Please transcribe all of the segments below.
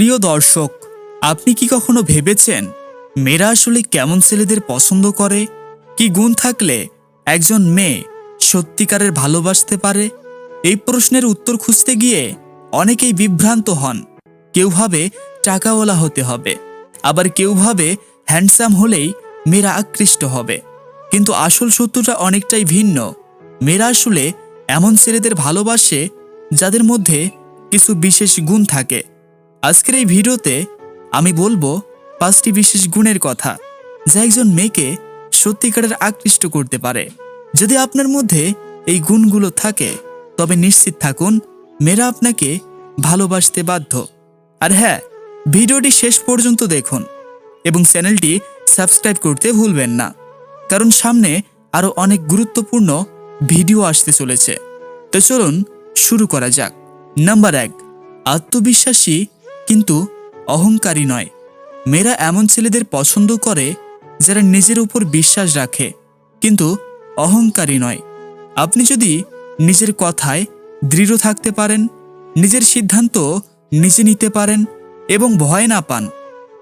প্রিয় দর্শক, আপনি কি কখনো ভেবেছেন মেয়েরা আসলে কেমন ছেলেদের পছন্দ করে? কি গুণ থাকলে একজন মেয়ে সত্যিকারের ভালোবাসতে পারে? এই প্রশ্নের উত্তর খুঁজতে গিয়ে অনেকেই বিভ্রান্ত হন। কেউ ভাবে টাকাওয়ালা হতে হবে, আবার কেউ ভাবে হ্যান্ডসাম হলেই মেয়েরা আকৃষ্ট হবে। কিন্তু আসল সত্যটা অনেকটাই ভিন্ন। মেয়েরা আসলে এমন ছেলেদের ভালোবাসে যাদের মধ্যে কিছু বিশেষ গুণ থাকে। আজকের এই ভিডিওতে আমি বলব পাঁচটি বিশেষ গুণের কথা যা একজন মেয়েকে সত্যিকারের আকৃষ্ট করতে পারে। যদি আপনার মধ্যে এই গুণগুলো থাকে, তবে নিশ্চিত থাকুন, মেয়েরা আপনাকে ভালোবাসতে বাধ্য। আর হ্যাঁ ভিডিওটি শেষ পর্যন্ত দেখুন এবং চ্যানেলটি সাবস্ক্রাইব করতে ভুলবেন না, কারণ সামনে আরও অনেক গুরুত্বপূর্ণ ভিডিও আসতে চলেছে। তো চলুন শুরু করা যাক। নাম্বার এক, আত্মবিশ্বাসী কিন্তু অহংকারী নয়। মেয়েরা এমন ছেলেদের পছন্দ করে যারা নিজের উপর বিশ্বাস রাখে, কিন্তু অহংকারী নয়। আপনি যদি নিজের কথায় দৃঢ় থাকতে পারেন, নিজের সিদ্ধান্ত নিজে নিতে পারেন এবং ভয় না পান,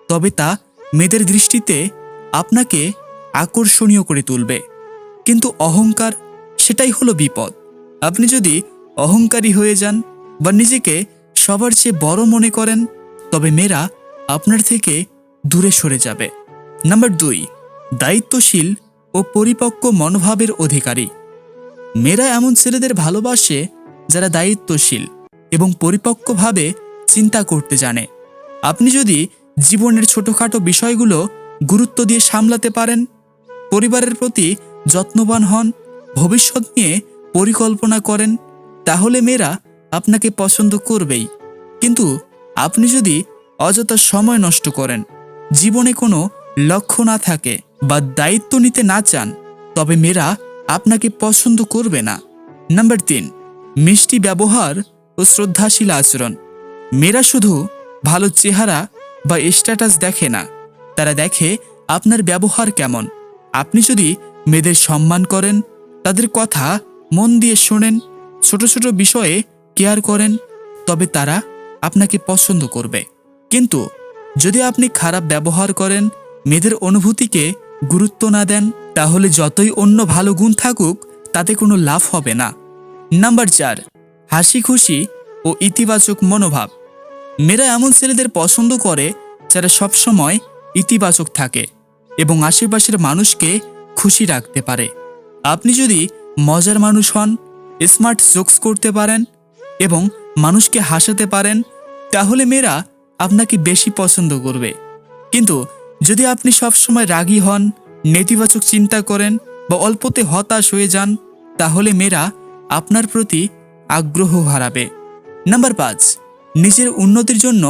তবে তা মেয়েদের দৃষ্টিতে আপনাকে আকর্ষণীয় করে তুলবে। কিন্তু অহংকার সেটাই হলো বিপদ। আপনি যদি অহংকারী হয়ে যান বা নিজেকে সবার চেয়ে বড় মনে করেন তবে মেয়েরা আপনার থেকে দূরে সরে যাবে। নাম্বার দুই, দায়িত্বশীল ও পরিপক্ক মনোভাবের অধিকারী। মেয়েরা এমন ছেলেদের ভালোবাসে যারা দায়িত্বশীল এবং পরিপক্কভাবে চিন্তা করতে জানে। আপনি যদি জীবনের ছোটোখাটো বিষয়গুলো গুরুত্ব দিয়ে সামলাতে পারেন, পরিবারের প্রতি যত্নবান হন, ভবিষ্যৎ নিয়ে পরিকল্পনা করেন, তাহলে মেয়েরা আপনাকে পছন্দ করবেই। কিন্তু আপনি যদি অযথা সময় নষ্ট করেন, জীবনে কোনো লক্ষ্য না থাকে বা দায়িত্ব নিতে না চান, তবে মেয়েরা আপনাকে পছন্দ করবে না। নাম্বার তিন, মিষ্টি ব্যবহার ও শ্রদ্ধাশীল আচরণ। মেয়েরা শুধু ভালো চেহারা বা স্ট্যাটাস দেখে না, তারা দেখে আপনার ব্যবহার কেমন। আপনি যদি মেয়েদের সম্মান করেন, তাদের কথা মন দিয়ে শোনেন, ছোট ছোট বিষয়ে কেয়ার করেন, তবে তারা আপনাকে পছন্দ করবে। কিন্তু যদি আপনি খারাপ ব্যবহার করেন, মেয়েদের অনুভূতিকে গুরুত্ব না দেন, তাহলে যতই অন্য ভালো গুণ থাকুক, তাতে কোনো লাভ হবে না। নাম্বার চার হাসি খুশি ও ইতিবাচক মনোভাব। মেয়েরা এমন ছেলেদের পছন্দ করে যারা সবসময় ইতিবাচক থাকে এবং আশেপাশের মানুষকে খুশি রাখতে পারে। আপনি যদি মজার মানুষ হন, স্মার্ট জোকস করতে পারেন এবং মানুষকে হাসাতে পারেন, তাহলে মেয়েরা আপনাকে বেশি পছন্দ করবে। কিন্তু যদি আপনি সবসময় রাগী হন, নেতিবাচক চিন্তা করেন বা অল্পতে হতাশ হয়ে যান, তাহলে মেয়েরা আপনার প্রতি আগ্রহ হারাবে। নাম্বার পাঁচ, নিজের উন্নতির জন্য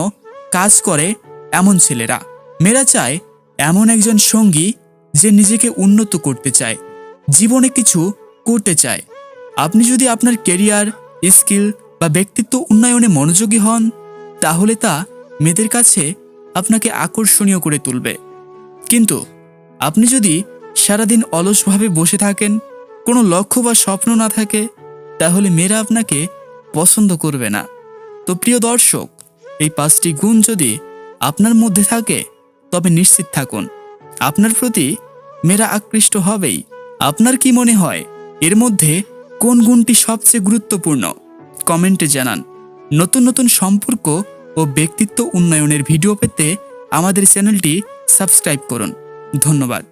কাজ করে এমন ছেলেরা। মেয়েরা চায় এমন একজন সঙ্গী যে নিজেকে উন্নত করতে চায়, জীবনে কিছু করতে চায়। আপনি যদি আপনার কেরিয়ার স্কিল বা ব্যক্তিত্ব উন্নয়নে মনোযোগী হন, তাহলে তা মেয়েদের কাছে আপনাকে আকর্ষণীয় করে তুলবে। কিন্তু আপনি যদি সারাদিন অলসভাবে বসে থাকেন, কোনো লক্ষ্য বা স্বপ্ন না থাকে, তাহলে মেয়েরা আপনাকে পছন্দ করবে না। তো প্রিয় দর্শক, এই পাঁচটি গুণ যদি আপনার মধ্যে থাকে, তবে নিশ্চিত থাকুন, আপনার প্রতি মেয়েরা আকৃষ্ট হবেই। আপনার কি মনে হয়, এর মধ্যে কোন গুণটি সবচেয়ে গুরুত্বপূর্ণ? কমেন্টে জানান, নতুন নতুন সম্পর্ক ও ব্যক্তিত্ব উন্নয়নের ভিডিও পেতে আমাদের চ্যানেলটি সাবস্ক্রাইব করুন। ধন্যবাদ।